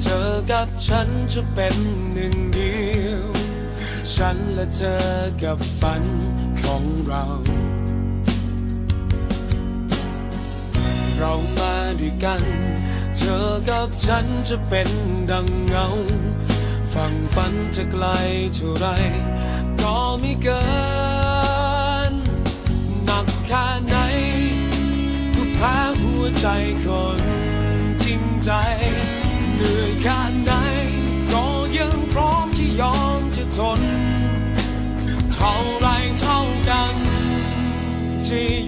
เธอกับฉันจะเป็นหนึ่งเดียว ฉันและเธอกับฝันของเรา เรามาด้วยกัน เธอกับฉันจะเป็นดังเงา ฝั่งฝันจะไกลเท่าไร ก็ไม่เกิน หนักแค่ไหนก็แพ้หัวใจคนจริงใจ น เท่าไรเท่ากันจะยิ้มจะ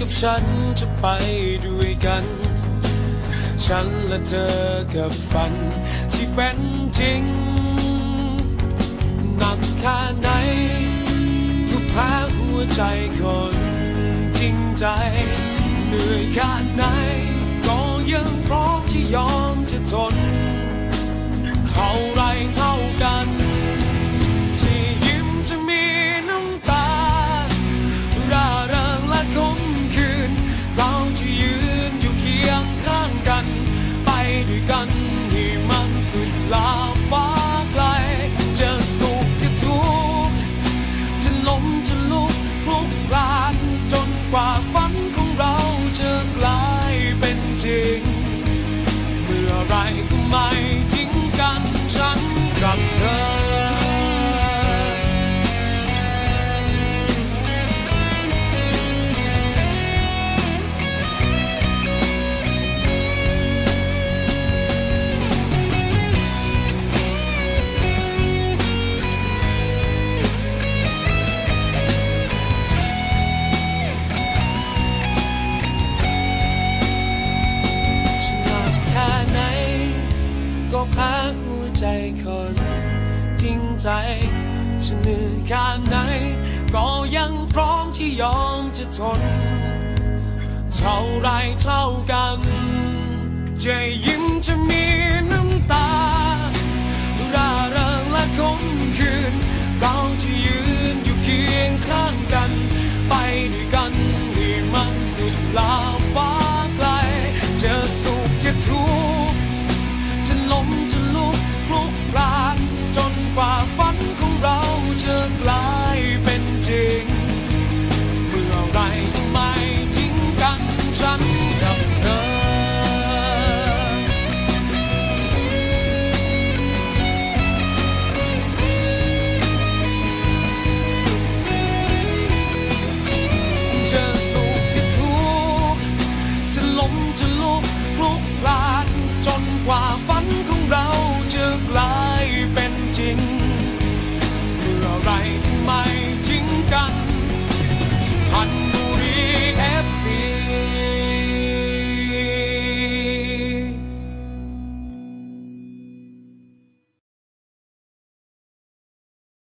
กับฉันจะไปด้วยกัน ฉันและเธอกับฝันที่เป็นจริง หนักแค่ไหนก็แพ้หัวใจคนจริงใจ เหนื่อยแค่ไหนก็ยังพร้อมที่ยอมจะทน ใจคนจริงใจฉันเหนื่อยแค่ไหน ก็ยังพร้อมที่ยอมจะทน เท่าไรเท่ากัน จะยิ้มจะมีน้ำตา ร่าเริงและคมคืน เราจะยืนอยู่เคียงข้างกัน ไปด้วยกันให้มันสุดลาว มจะลุกลุกลานจนกว่าฝันขอ